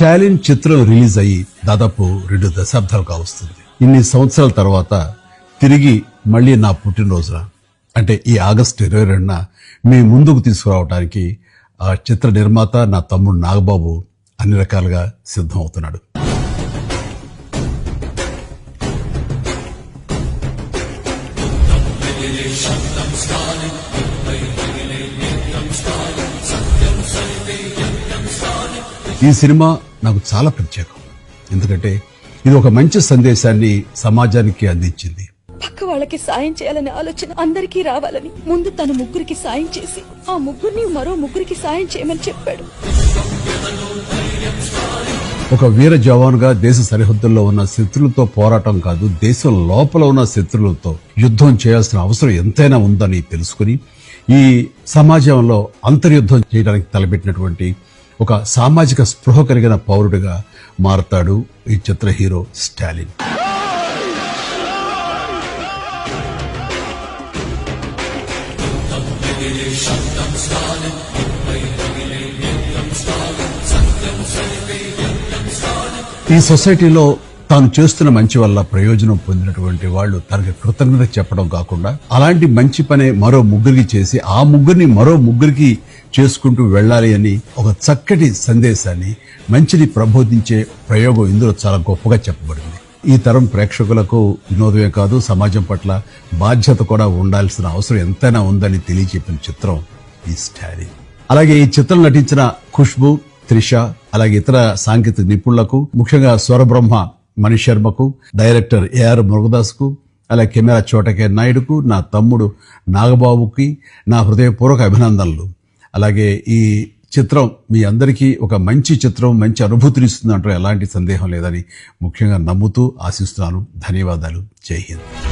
స్టాలిన్ చిత్రం రిలీజ్ అయ్యి దాదాపు రెండు దశాబ్దాలు కావస్తుంది. ఇన్ని సంవత్సరాల తర్వాత తిరిగి మళ్ళీ నా పుట్టినరోజున అంటే ఈ ఆగస్టు ఇరవై రెండున మీ ముందుకు తీసుకురావడానికి ఆ చిత్ర నిర్మాత నా తమ్ముడు నాగబాబు అన్ని రకాలుగా సిద్ధం అవుతున్నాడు ఈ సినిమా నాకు చాలా ప్రత్యేకం. ఎందుకంటే ఇది ఒక మంచి సందేశాన్ని సమాజానికి అందించింది. పక్క వాళ్ళకి సాయం చేయాలనే ఆలోచన అందరికీ రావాలని ముందు తను ముగ్గురికి సాయం చేసి ఆ ముగ్గురిని మరో ముగ్గురికి సాయం చేయమని చెప్పాడు. ఒక వీర జవాన్గా దేశ సరిహద్దుల్లో ఉన్న శత్రులతో పోరాటం కాదు దేశం లోపల ఉన్న శత్రులతో యుద్ధం చేయాల్సిన అవసరం ఎంతైనా ఉందని తెలుసుకుని ఈ సమాజంలో అంతర్యుద్ధం చేయడానికి తలపెట్టినటువంటి ఒక సామాజిక స్పృహ కలిగిన పౌరుడిగా మారతాడు ఈ చిత్ర హీరో స్టాలిన్. ఈ సొసైటీలో తాను చేస్తున్న మంచి వల్ల ప్రయోజనం పొందినటువంటి వాళ్ళు తనకి కృతజ్ఞత చెప్పడం కాకుండా అలాంటి మంచి పనే మరో ముగ్గురికి చేసి ఆ ముగ్గురిని మరో ముగ్గురికి చేసుకుంటూ వెళ్ళాలి అని ఒక చక్కటి సందేశాన్ని మంచిని ప్రబోధించే ప్రయోగం ఇందులో చాలా గొప్పగా చెప్పబడింది. ఈ తరం ప్రేక్షకులకు వినోదమే కాదు సమాజం పట్ల బాధ్యత కూడా ఉండాల్సిన అవసరం ఎంతైనా ఉందని తెలియజెప్పిన చిత్రం ఈ స్టారీ. అలాగే ఈ చిత్రం నటించిన ఖుష్బు త్రిష అలాగే ఇతర సాంకేతిక నిపుణులకు ముఖ్యంగా స్వరబ్రహ్మ మణి శర్మకు డైరెక్టర్ ఏఆర్ మురుగదాస్కు అలాగే కెమెరా చోటకే నాయుడుకు నా తమ్ముడు నాగబాబుకి నా హృదయపూర్వక అభినందనలు. అలాగే ఈ చిత్రం మీ అందరికీ ఒక మంచి చిత్రం మంచి అనుభూతిని అనుభూతినిస్తుందంటే ఎలాంటి సందేహం లేదని ముఖ్యంగా నమ్ముతూ ఆశిస్తున్నాను. ధన్యవాదాలు. జై హింద్.